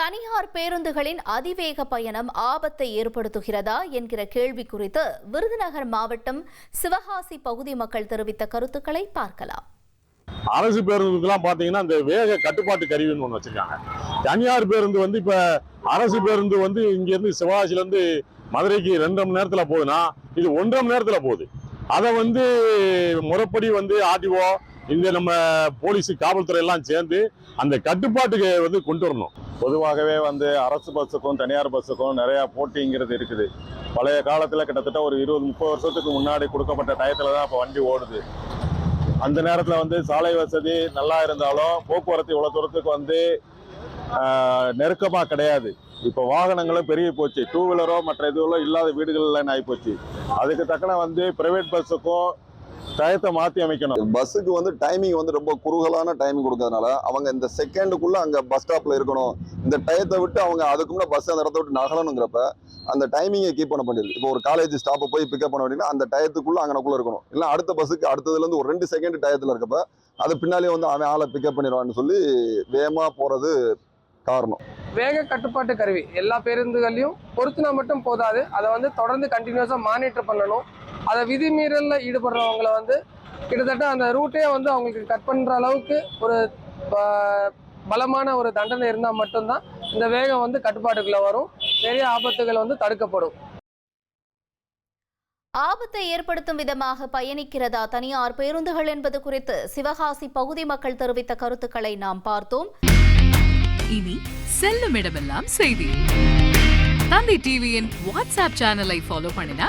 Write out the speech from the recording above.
தனியார் பேருந்துகளின் அதிவேக பயணம் ஆபத்தை ஏற்படுத்துகிறதா என்கிற கேள்வி குறித்து விருதுநகர் மாவட்டம் சிவகாசி பகுதி மக்கள் தெரிவித்த கருத்துக்களை பார்க்கலாம். அரசு பேருந்துக்கெல்லாம் பார்த்தீங்கன்னா இந்த வேக கட்டுப்பாட்டு கருவின்னு ஒன்று வச்சிருக்காங்க. தனியார் பேருந்து வந்து இப்போ அரசு பேருந்து வந்து இங்கேருந்து சிவகாசிலேருந்து மதுரைக்கு ரெண்டரை மணி நேரத்தில் போகுதுன்னா இது ஒன்றரை மணி நேரத்தில் போகுது. அதை வந்து முறைப்படி வந்து ஆர்டிஓ இந்த நம்ம போலீஸு காவல்துறை எல்லாம் சேர்ந்து அந்த கட்டுப்பாட்டுக்கு வந்து கொண்டு வரணும். பொதுவாகவே வந்து அரசு பஸ்ஸுக்கும் தனியார் பஸ்ஸுக்கும் நிறையா போட்டிங்கிறது இருக்குது. பழைய காலத்தில் கிட்டத்தட்ட ஒரு இருபது முப்பது வருஷத்துக்கு முன்னாடி கொடுக்கப்பட்ட டயத்தில் தான் இப்போ வண்டி ஓடுது. அந்த நேரத்தில் வந்து சாலை வசதி நல்லா இருந்தாலும் போக்குவரத்து இவ்வளோ தூரத்துக்கு வந்து நெருக்கமாக கிடையாது. இப்போ வாகனங்களும் பெருகி போச்சு. டூ வீலரோ மற்ற இதுவோ இல்லாத வீடுகள்லாம் ஆகி போச்சு. அதுக்கு தக்கன வந்து பிரைவேட் பஸ்ஸுக்கும் டயத்தை மாற்றி அமைக்கணும். பஸ்ஸுக்கு வந்து டைமிங் வந்து ரொம்ப குறுகலான டைமிங் கொடுக்கறதுனால அவங்க இந்த செகண்டுக்குள்ள அங்க பஸ் ஸ்டாப்ல இருக்கணும். இந்த டயத்தை விட்டு அவங்க அதுக்கு முன்னாடி பஸ் அந்த இடத்த விட்டு நகலணுங்கிறப்ப அந்த டைமிங்கை கீப் பண்ண பண்ணிடுது இப்போ ஒரு காலேஜ் ஸ்டாப்பை போய் பிக்கப் பண்ண வேண்டியதுன்னா அந்த டயத்துக்குள்ள அங்கனக்குள்ள இருக்கணும். இல்லை அடுத்த பஸ்ஸுக்கு அடுத்ததுல இருந்து ஒரு ரெண்டு செகண்ட் டயத்துல இருக்கப்ப அது பின்னாலே வந்து அவன் ஆளை பிக்கப் பண்ணிடுவான்னு சொல்லி வேகமா போறது காரணம். வேக கட்டுப்பாட்டு கருவி. எல்லா பேருந்துகள்லையும் பொருத்தினா மட்டும் போதாது. அதை வந்து தொடர்ந்து கண்டினியூஸாக மானிட்டர் பண்ணணும். அதை விதிமீறலில் ஈடுபடுறவங்கள வந்து கிட்டத்தட்ட அந்த ரூட்டே வந்து அவங்களுக்கு கட் பண்ணுற அளவுக்கு ஒரு ப- பலமான ஒரு தண்டனை இருந்தால் மட்டும்தான் இந்த வேகம் வந்து கட்டுப்பாட்டுக்குள்ளே வரும். நிறைய ஆபத்துகள் வந்து தடுக்கப்படும். ஆபத்தை ஏற்படுத்தும் விதமாக பயணிக்கிறதா தனியார் பேருந்துகள் என்பது குறித்து சிவகாசி பகுதி மக்கள் தெரிவித்த கருத்துக்களை நாம் பார்த்தோம். இனி செல்லும் இடமெல்லாம் செய்தி. தந்தை டிவியின் வாட்ஸ்அப் சேனலை ஃபாலோ பண்ணினா